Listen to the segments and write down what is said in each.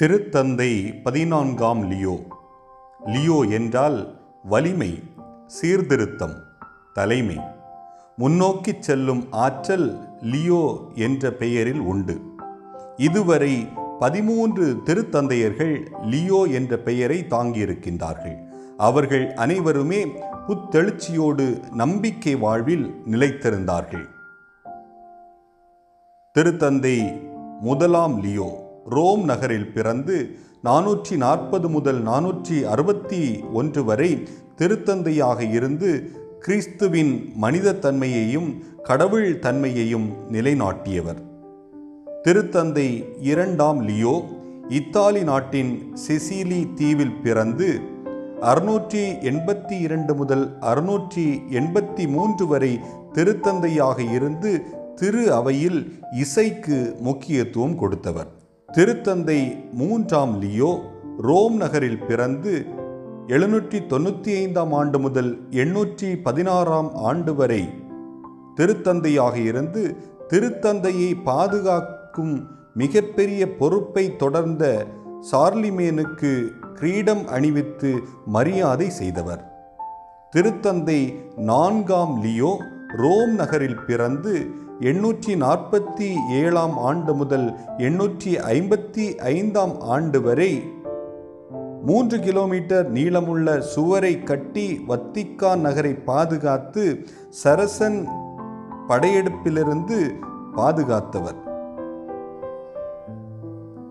திருத்தந்தை பதினான்காம் Leo. Leo என்றால் வலிமை சீர்திருத்தம் தலைமை. முன்னோக்கிச் செல்லும் ஆற்றல் லியோ என்ற பெயரில் உண்டு. இதுவரை பதிமூன்று திருத்தந்தையர்கள் லியோ என்ற பெயரை தாங்கியிருக்கின்றார்கள். அவர்கள் அனைவருமே புத்தெழுச்சியோடு நம்பிக்கை வாழ்வில் நிலைத்திருந்தார்கள். திருத்தந்தை முதலாம் லியோ. ரோம் நகரில் பிறந்து நானூற்றி நாற்பது முதல் நானூற்றி அறுபத்தி ஒன்று வரை திருத்தந்தையாக இருந்து கிறிஸ்துவின் மனித தன்மையையும் கடவுள் தன்மையையும் நிலைநாட்டியவர். திருத்தந்தை இரண்டாம் லியோ இத்தாலி நாட்டின் செசிலி தீவில் பிறந்து அறுநூற்றி எண்பத்தி இரண்டு முதல் அறுநூற்றி எண்பத்தி மூன்று வரை திருத்தந்தையாக இருந்து திரு அவையில் இசைக்கு முக்கியத்துவம் கொடுத்தவர். திருத்தந்தை மூன்றாம் லியோ ரோம் நகரில் பிறந்து எழுநூற்றி தொண்ணூற்றி ஐந்தாம் ஆண்டு முதல் எண்ணூற்றி பதினாறாம் ஆண்டு வரை திருத்தந்தையாக இருந்து திருத்தந்தையை பாதுகாக்கும் மிகப்பெரிய பொறுப்பை தொடர்ந்த சார்லிமேனுக்கு கிரீடம் அணிவித்து மரியாதை செய்தவர். திருத்தந்தை நான்காம் லியோ ரோம் நகரில் பிறந்து எண்ணூற்றி நாற்பத்தி ஏழாம் ஆண்டு முதல் எண்ணூற்றி ஐம்பத்தி ஐந்தாம் ஆண்டு வரை மூன்று கிலோமீட்டர் நீளமுள்ள சுவரை கட்டி வத்திக்கான் நகரை பாதுகாத்து சரசன் படையெடுப்பிலிருந்து பாதுகாத்தவர்.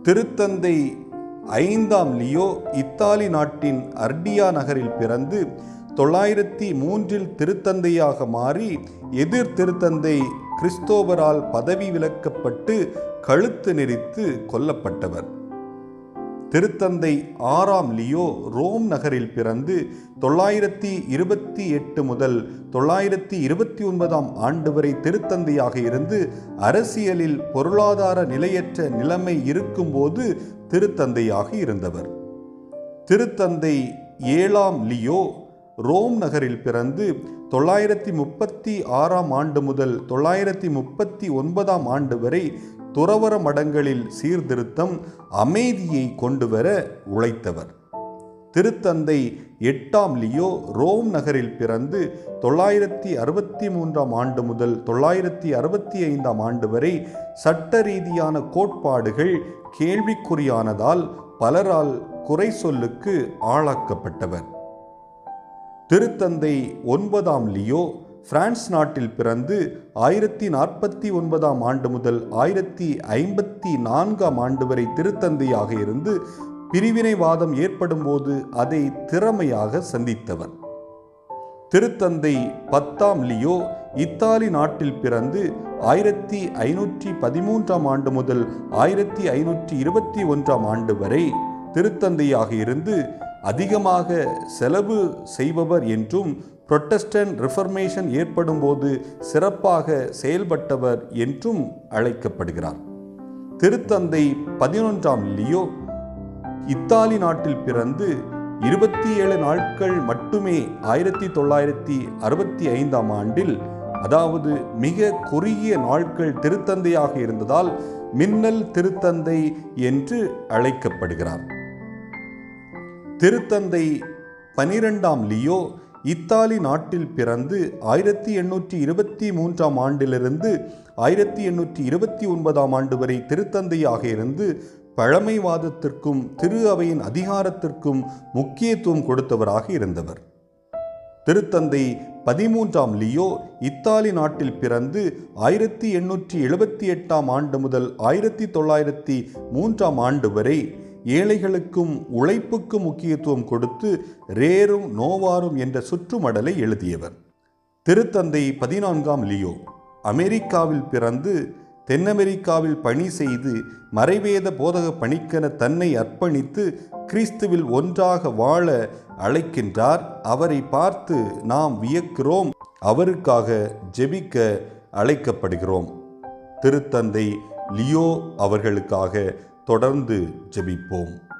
திருத்தந்தை ஐந்தாம் லியோ இத்தாலி நாட்டின் அர்டியா நகரில் பிறந்து தொள்ளாயிரத்தி மூன்றில் திருத்தந்தையாக மாறி எதிர் திருத்தந்தை கிறிஸ்தோபரால் பதவி விலக்கப்பட்டு கழுத்து நெரித்து கொல்லப்பட்டவர். திருத்தந்தை ஆறாம் லியோ ரோம் நகரில் பிறந்து தொள்ளாயிரத்தி இருபத்தி எட்டு முதல் தொள்ளாயிரத்தி இருபத்தி ஒன்பதாம் ஆண்டு வரை திருத்தந்தையாக இருந்து அரசியலில் பொருளாதார நிலையற்ற நிலைமை இருக்கும்போது திருத்தந்தையாக இருந்தவர். திருத்தந்தை ஏழாம் லியோ ரோம் நகரில் பிறந்து தொள்ளாயிரத்தி முப்பத்தி ஆறாம் ஆண்டு முதல் தொள்ளாயிரத்தி முப்பத்தி ஒன்பதாம் ஆண்டு வரை துறவர மடங்களில் சீர்திருத்தம் அமைதியை கொண்டு வர உழைத்தவர். திருத்தந்தை எட்டாம் லியோ ரோம் நகரில் பிறந்து தொள்ளாயிரத்தி அறுபத்தி மூன்றாம் ஆண்டு முதல் தொள்ளாயிரத்தி அறுபத்தி ஐந்தாம் ஆண்டு வரை சட்ட ரீதியான கோட்பாடுகள் கேள்விக்குறியானதால் பலரால் குறை சொல்லுக்கு ஆளாக்கப்பட்டவர். திருத்தந்தை ஒன்பதாம் லியோ பிரான்ஸ் நாட்டில் பிறந்து ஆயிரத்தி நாற்பத்தி ஒன்பதாம் ஆண்டு முதல் ஆயிரத்தி ஐம்பத்தி நான்காம் ஆண்டு வரை திருத்தந்தையாக இருந்து பிரிவினைவாதம் ஏற்படும் போது அதை திறமையாக சந்தித்தவர். திருத்தந்தை பத்தாம் லியோ இத்தாலி நாட்டில் பிறந்து ஆயிரத்தி ஐநூற்றி பதிமூன்றாம் ஆண்டு முதல் ஆயிரத்தி ஐநூற்றி இருபத்தி ஒன்றாம் ஆண்டு வரை திருத்தந்தையாக இருந்து அதிகமாக செலவு செய்பவர் என்றும் புரொட்டஸ்டன்ட் ரிஃபர்மேஷன் ஏற்படும் போது சிறப்பாக செயல்பட்டவர் என்றும் அழைக்கப்படுகிறார். திருத்தந்தை பதினொன்றாம் லியோ இத்தாலி நாட்டில் பிறந்து இருபத்தி ஏழு நாட்கள் மட்டுமே ஆயிரத்தி தொள்ளாயிரத்தி அறுபத்தி ஐந்தாம் ஆண்டில் அதாவது மிக குறுகிய நாட்கள் திருத்தந்தையாக இருந்ததால் மின்னல் திருத்தந்தை என்று அழைக்கப்படுகிறார். திருத்தந்தை பனிரெண்டாம் லியோ இத்தாலி நாட்டில் பிறந்து ஆயிரத்தி எண்ணூற்றி இருபத்தி மூன்றாம் ஆண்டிலிருந்து ஆயிரத்தி எண்ணூற்றி இருபத்தி ஒன்பதாம் ஆண்டு வரை திருத்தந்தையாக இருந்து பழமைவாதத்திற்கும் திரு அவையின் அதிகாரத்திற்கும் முக்கியத்துவம் கொடுத்தவராக இருந்தவர். திருத்தந்தை பதிமூன்றாம் லியோ இத்தாலி நாட்டில் பிறந்து ஆயிரத்தி எண்ணூற்றி எழுபத்தி எட்டாம் ஆண்டு முதல் ஆயிரத்தி தொள்ளாயிரத்தி மூன்றாம் ஆண்டு வரை ஏழைகளுக்கும் உழைப்புக்கும் முக்கியத்துவம் கொடுத்து ரேரும் நோவாரும் என்ற சுற்றுமடலை எழுதியவர். திருத்தந்தை பதினான்காம் லியோ அமெரிக்காவில் பிறந்து தென் அமெரிக்காவில் பணி செய்து மறைவேத போதக பணிக்கென தன்னை அர்ப்பணித்து கிறிஸ்துவில் ஒன்றாக வாழ அழைக்கின்றார். அவரை பார்த்து நாம் வியக்கிறோம் அவருக்காக ஜெபிக்க அழைக்கப்படுகிறோம். திருத்தந்தை லியோ அவர்களுக்காக தொடர்ந்து ஜெபிப்போம்.